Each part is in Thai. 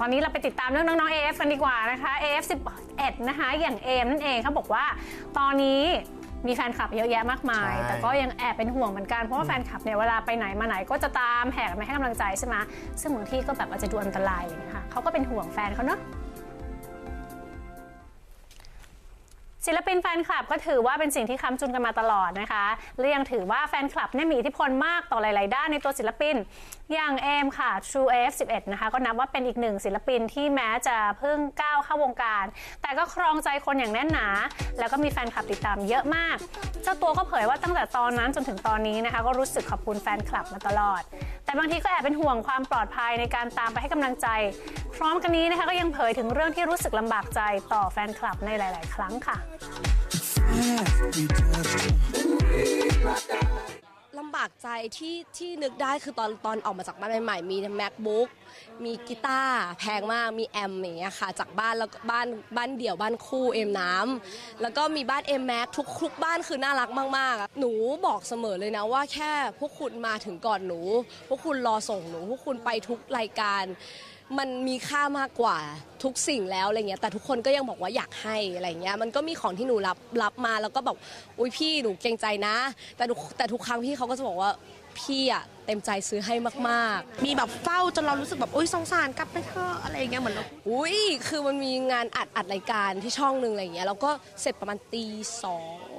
ตอนนี้เราไปติดตามเรื่องน้องๆ AF กันดีกว่านะคะ AF 11นะคะ อย่างเอมนั่นเองเขาบอกว่าตอนนี้มีแฟนคลับเยอะแยะมากมาย ใช่ แต่ก็ยังแอบเป็นห่วงเหมือนกัน เพราะว่าแฟนคลับเนี่ยเวลาไปไหนมาไหนก็จะตามแหกมาให้กำลังใจใช่ไหมซึ่งบางที่ก็แบบอาจจะดูอันตรายอะไรอย่างเงี้ยค่ะเขาก็เป็นห่วงแฟนเขาเนาะ ศิลปินแฟนคลับก็ถือว่าเป็นสิ่งที่ค้ำจุนกันมาตลอดนะคะและยังถือว่าแฟนคลับเนี่ยมีอิทธิพลมากต่อหลาย ๆ ด้านในตัวศิลปิน อย่างเอมค่ะ True F11 นะคะก็นับว่าเป็นอีกหนึ่งศิลปินที่แม้จะเพิ่งก้าวเข้าวงการ แต่ก็ครองใจคนอย่างแน่นหนา แล้วก็มีแฟนคลับติดตามเยอะมาก เจ้าตัวก็เผยว่าตั้งแต่ตอนนั้นจนถึงตอนนี้นะคะก็รู้สึกขอบคุณแฟนคลับมาตลอด แต่บางทีก็แอบเป็นห่วงความปลอดภัยในการตามไปให้กำลังใจ พร้อมกันนี้นะคะก็ยังเผยถึงเรื่องที่รู้สึกลำบากใจต่อแฟนคลับในหลาย ๆ ครั้งค่ะลำบากใจที่ที่นึกได้คือตอนตอนออกมาจากบ้านใหม่ๆมี macbook มีกีตาร์แพงมากมีแอมอย่างเงี้ยค่ะ จากบ้านแล้วก็บ้านบ้านเดี่ยวบ้านคู่เอ็มน้ำแล้วก็มีบ้านเอ็มแม็กทุกทุกบ้านคือน่ารักมากๆอะหนูบอกเสมอเลยนะว่าแค่พวกคุณมาถึงก่อนหนู พวกคุณรอส่งหนู พวกคุณไปทุกรายการ มันมีค่ามากกว่าทุกสิ่งแล้วอะไรเงี้ยแต่ทุกคนก็ยังบอกว่าอยากให้อะไรเงี้ยมันก็มีของที่หนูรับรับมาแล้วก็แบบอุ้ยพี่หนูเกรงใจนะ แต่ทุกแต่ทุกครั้งพี่เขาก็จะบอกว่าพี่อะ เต็มใจซื้อให้มากๆ มีแบบเฝ้าจนเรารู้สึกแบบอุ้ยสงสารกลับไปเถอะอะไรอย่างเงี้ยเหมือนเราอุ้ยคือมันมีงานอัดอัดรายการที่ช่องหนึ่งอะไรอย่างเงี้ยแล้วก็เสร็จประมาณตีสอง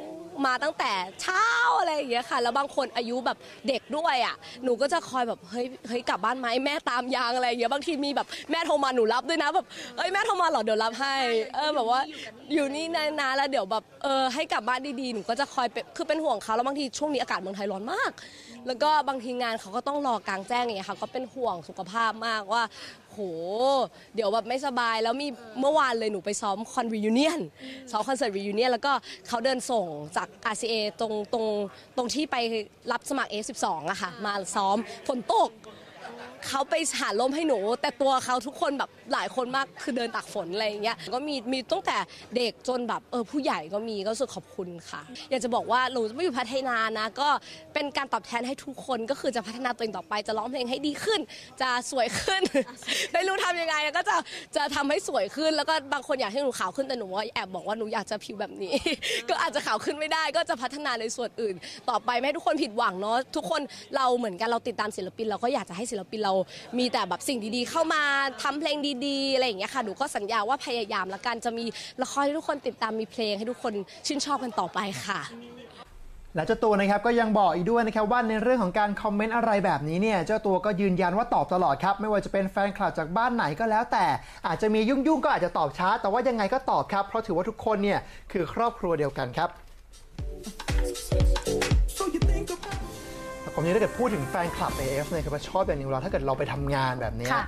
มาตั้งแต่เช้าอะไรอย่างเงี้ยค่ะ แล้วบางคนอายุแบบเด็กด้วยอะหนูก็จะคอยแบบเฮ้ยเฮ้ยกลับบ้านไหมแม่ตามยางอะไรอย่างเงี้ยบางทีมีแบบแม่โทรมาหนูรับด้วยนะแบบเอ้ยแม่โทรมาเหรอเดี๋ยวรับให้ เออแบบว่าอยู่นี่นานๆแล้วเดี๋ยวแบบเออให้กลับบ้านดีๆหนูก็จะคอยเป็นคือเป็นห่วงเขาแล้วบางทีช่วงนี้อากาศเมืองไทยร้อนมาก แล้วก็บางทีงานเขาก็ต้องรอกลางแจ้งอย่างเงี้ยค่ะก็เป็นห่วงสุขภาพมากว่าโห เดี๋ยวแบบไม่สบายแล้วมีเมื่อวานเลยหนูไปซ้อมคอนรียูเนียนซ้อมคอนเสิร์ตรียูเนียนแล้วก็เขาเดินส่งจาก RCA ตรงตรงตรงที่ไปรับสมัคร A12 อะค่ะ มาซ้อมฝนตก เขาไปหาลมให้หนู แต่ตัวเขาทุกคนแบบหลายคนมากคือเดินตากฝนอะไรอย่างเงี้ยก็มีมีตั้งแต่เด็กจนแบบเออผู้ใหญ่ก็มีก็รู้สึกขอบคุณค่ะ อยากจะบอกว่าหนูจะไม่อยู่พัฒนานะ ก็เป็นการตอบแทนให้ทุกคนก็คือจะพัฒนาตัวเองต่อไปจะร้องเพลงให้ดีขึ้น จะสวยขึ้น ไม่รู้ทำยังไงก็จะจะทำให้สวยขึ้น แล้วก็บางคนอยากให้หนูขาวขึ้นแต่หนูว่าแอบบอกว่าหนูอยากจะผิวแบบนี้ ก็อาจจะขาวขึ้นไม่ได้ ก็จะพัฒนาในส่วนอื่น ต่อไปไม่ให้ทุกคนผิดหวังเนาะทุกคนเราเหมือนกันเราติดตามศิลปินเราก็อยากจะให้ศิลปินเรามีแต่แบบสิ่งดีๆ เข้ามาทำเพลงดีๆอะไรอย่างเงี้ยค่ะหนูก็สัญญาว่าพยายามละกันจะมีละครให้ทุกคนติดตามมีเพลงให้ทุกคนชื่นชอบกันต่อไปค่ะและเจ้าตัวนะครับก็ยังบอกอีกด้วยนะครับว่าในเรื่องของการคอมเมนต์อะไรแบบนี้เนี่ยเจ้าตัวก็ยืนยันว่าตอบตลอดครับ ไม่ว่าจะเป็นแฟนคลับจากบ้านไหนก็แล้ว แต่อาจจะมียุ่งๆก็อาจจะตอบช้า แต่ว่ายังไงก็ตอบครับ เพราะถือว่าทุกคนเนี่ยคือครอบครัวเดียวกันครับ ผมนี้ถ้าเกิดพูดถึงแฟนคลับ AF เนี่ยคือว่าชอบอย่างหนึ่งเราถ้าเกิดเราไปทำงานแบบเนี้ยค่ะ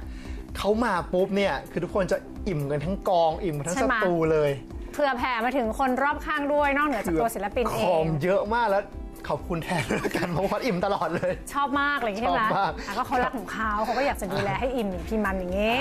เขามาปุ๊บเนี่ยคือทุกคนจะอิ่มกันทั้งกองอิ่มกันทั้งใช่สไหม ตูเลยเพื่อแผ่มาถึงคนรอบข้างด้วยนอกเหนือจากตัวศิลปินเอของง เยอะมากแล้วขอบคุณแทนด้วยละกันเพราะว่าอิ่มตลอดเลย ชอบมากอะไรอย่างเงี้ยใช่ไหมชอบมาก อะก็เขารักของเขาเขาก็อยากจะดูแลให้อิ่มอย่างพี่มันอย่างงี้